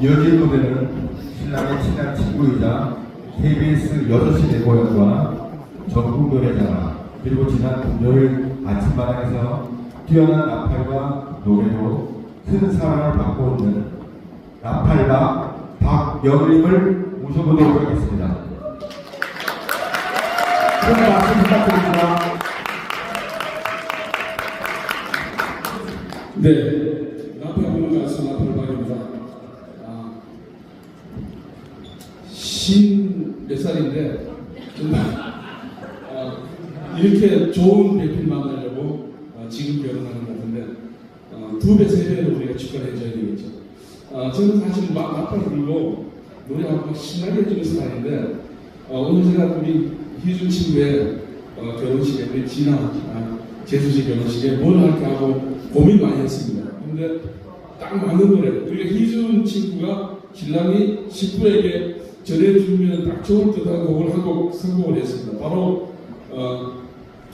이어질 무대는 신랑의 친한 친구이자 KBS 6시 내고연과 전국 노래자랑 그리고 지난 금요일 아침마당에서 뛰어난 나팔과 노래로 큰 사랑을 받고 있는 나팔가 박여림을 모셔보도록 하겠습니다. 큰 박수 부탁드립니다. 네, 나팔 부는 가수 나팔박입니다. 아, 신몇 살인데 정말 아, 이렇게 좋은 배필 만나려고 아, 지금 결혼하는 것 같은데 아, 두 배, 세 배로 우리가 축하를 해줘야 되겠죠. 아, 저는 사실 막 나팔 불고 노래하고 막 신나게 해주는 스타일인데 어, 오늘 제가 우리 희준 친구의 어, 결혼식에 우리 진아 아, 재수 씨 결혼식에 뭘 할까 하고 고민 많이 했습니다. 근데 딱 맞는 노래. 우리가 희준 친구가 신랑이 식구에게 전해주면 딱 좋을 듯한 곡을 한곡 선곡을 했습니다. 바로 어,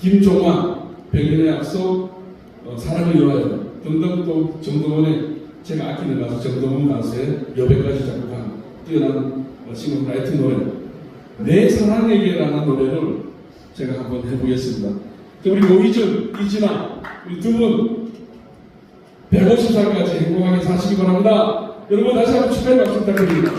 김종환 백년의 약속 어, 사랑을 위하여 등등 또 정동원의 제가 아끼는 가수 정동원 가수의 여백까지 작곡한 뛰어난 어, 싱어라이팅 노래 내 사랑에게라는 노래를 제가 한번 해보겠습니다. 자, 우리 노희준, 이진아 우리 두 분 150살까지 행복하게 사시기 바랍니다. 여러분 다시 한번 축하의 박수 부탁드립니다.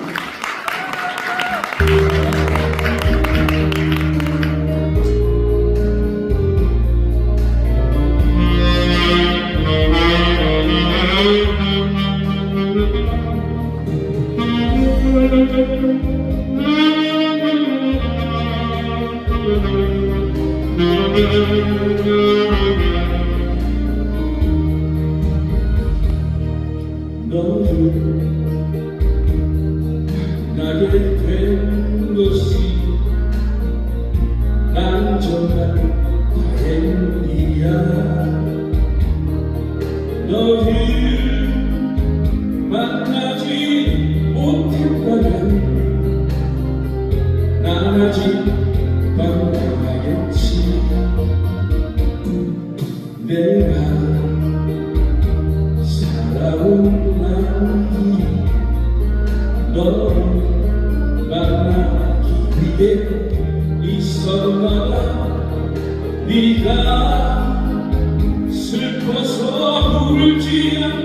위해 있었나 네가 슬퍼서 울지 않도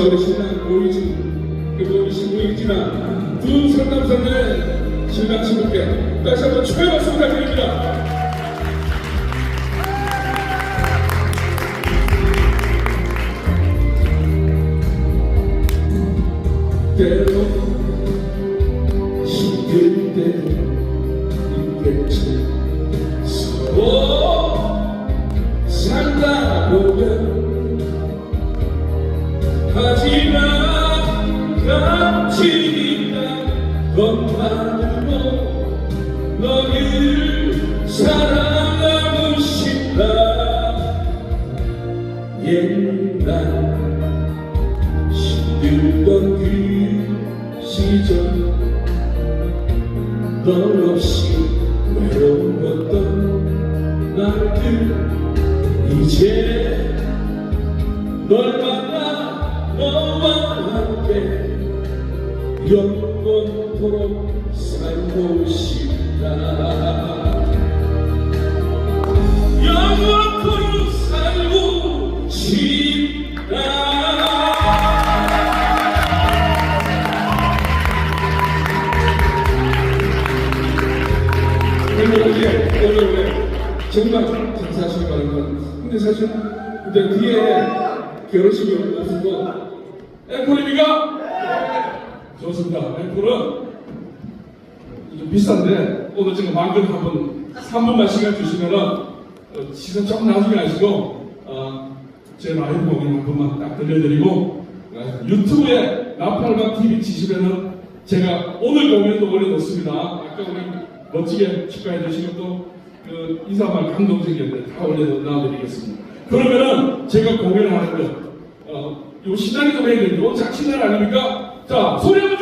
우리 신랑 보이지 그리고 우리 신부 이지나 두 상남선의 신랑 신부께 다시 한번 축하의 박수 부탁드립니다 때로 힘들 때도 있겠지. 서로 살다 보면 하지만 있다 것만으로 너를 사랑하고 싶다. 옛날 이제 널 만나 너와 함께 영원토록 살고 싶다 영원토록 살고 싶다 오늘 정말 감사하시기 바랍니다. 근데 사실 근데 뒤에 결혼식이 없어도 앵콜입니까? 좋습니다. 앵콜은 좀 비싼데 오늘 제가 만큼 한번 한 번만 시간 주시면은 어, 시선 조금 나중에 하시고 어, 제 라이브 공연 한 번만 딱 들려드리고 어, 유튜브에 나팔만 TV 치시면은 제가 오늘 공연도 올려놓습니다. 아까 우리 멋지게 축하해 주시고 또 그 인사말 감동적이었는데 다 올려놔드리겠습니다. 그러면은 제가 공연을 하는 거 어, 요 해야 되는데 오늘 장신날 아닙니까? 자 소리 한번